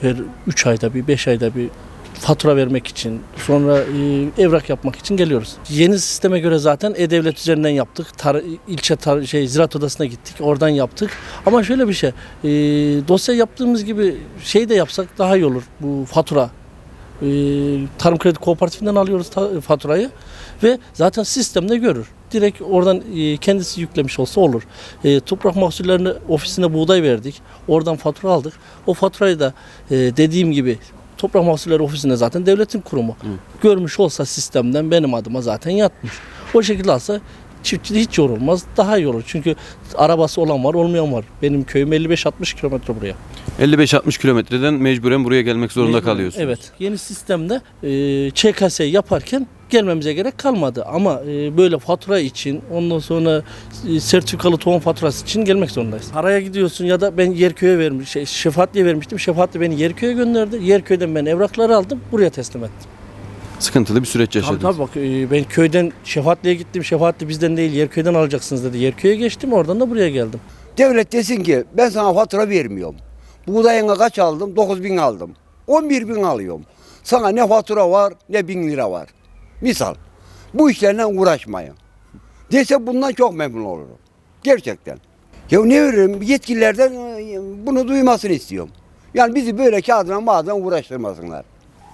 her 3 ayda bir 5 ayda bir fatura vermek için sonra e, evrak yapmak için geliyoruz. Yeni sisteme göre zaten e-devlet üzerinden yaptık. Tar- ilçe tar- şey ziraat odasına gittik. Oradan yaptık. Ama şöyle bir şey. e, dosya yaptığımız gibi şey de yapsak daha iyi olur. Bu fatura. E, Tarım Kredi Kooperatifinden alıyoruz faturayı ve zaten sistemde görür. Direkt oradan e, kendisi yüklemiş olsa olur. E, toprak mahsullerini ofisine buğday verdik. Oradan fatura aldık. O faturayı da e, dediğim gibi Toprak Mahsulleri Ofisi'nde zaten devletin kurumu. Görmüş olsa sistemden benim adıma zaten yatmış. O şekilde alsa çiftçi de hiç yorulmaz. Daha olur. Çünkü arabası olan var olmayan var. Benim köyüm 55-60 kilometre buraya. 55-60 kilometreden mecburen buraya gelmek zorunda Mecburen, kalıyorsunuz. Evet. Yeni sistemde e, ÇKS yaparken gelmemize gerek kalmadı. Ama e, böyle fatura için ondan sonra e, sertifikalı tohum faturası için gelmek zorundayız. Paraya gidiyorsun ya da ben Yerköy'e vermiş, şey, Şefaatli'ye vermiştim. Şefaatli beni Yerköy'e gönderdi. Yerköy'den ben evrakları aldım. Buraya teslim ettim. Sıkıntılı bir süreç Tabii yaşadınız. tabii bak e, ben köyden Şefaatli'ye gittim. Şefaatli bizden değil Yerköy'den alacaksınız dedi. Yerköy'e geçtim. Oradan da buraya geldim. Devlet desin ki ben sana fatura vermiyorum. Buğdayına kaç aldım? 9 bin aldım. 11 bin alıyorum. Sana ne fatura var ne bin lira var. Misal. Bu işlerle uğraşmayın. Dese bundan çok memnun olurum. Gerçekten. Ya ne veririm yetkililerden e, bunu duymasını istiyorum. Yani bizi böyle kağıdına mağazadan uğraştırmasınlar.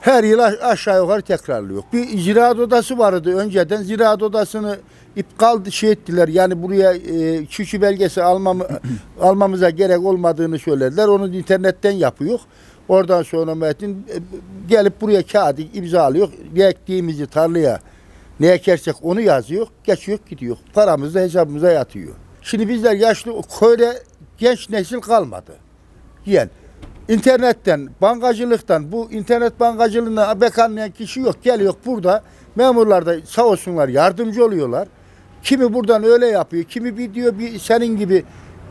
Her yıl aş- aşağı yukarı tekrarlıyor. Bir ziraat odası vardı önceden. Ziraat odasını ipkal şey ettiler. Yani buraya e, çiftçi belgesi almamı, almamıza gerek olmadığını söylediler. Onu internetten yapıyor. Oradan sonra Metin e, gelip buraya kağıdı imzalıyor. Ne ektiğimizi tarlaya ne ekersek onu yazıyor. Geçiyor gidiyor. Paramız da hesabımıza yatıyor. Şimdi bizler yaşlı köyde genç nesil kalmadı. Yani internetten, bankacılıktan, bu internet bankacılığına bekanlayan kişi yok. Geliyor burada memurlar da sağ olsunlar yardımcı oluyorlar. Kimi buradan öyle yapıyor, kimi bir diyor bir senin gibi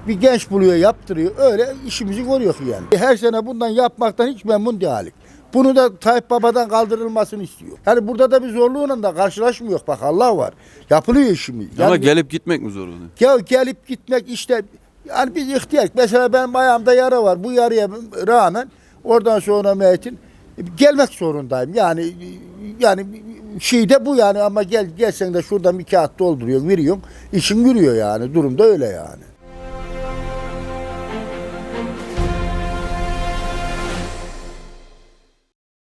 bir genç buluyor yaptırıyor. Öyle işimizi görüyor yani. Her sene bundan yapmaktan hiç memnun değilim. Bunu da Tayyip Baba'dan kaldırılmasını istiyor. Yani burada da bir zorluğuyla da karşılaşmıyor. Bak Allah var. Yapılıyor işimiz. Ama Yani- gelip gitmek mi zor oluyor? ya gelip gitmek işte yani biz ihtiyar. Mesela benim ayağımda yara var. Bu yaraya rağmen oradan sonra Metin gelmek zorundayım. Yani yani şey de bu yani ama gel gelsen de şuradan bir kağıt dolduruyorsun, veriyorsun. İşin yürüyor yani. Durumda öyle yani.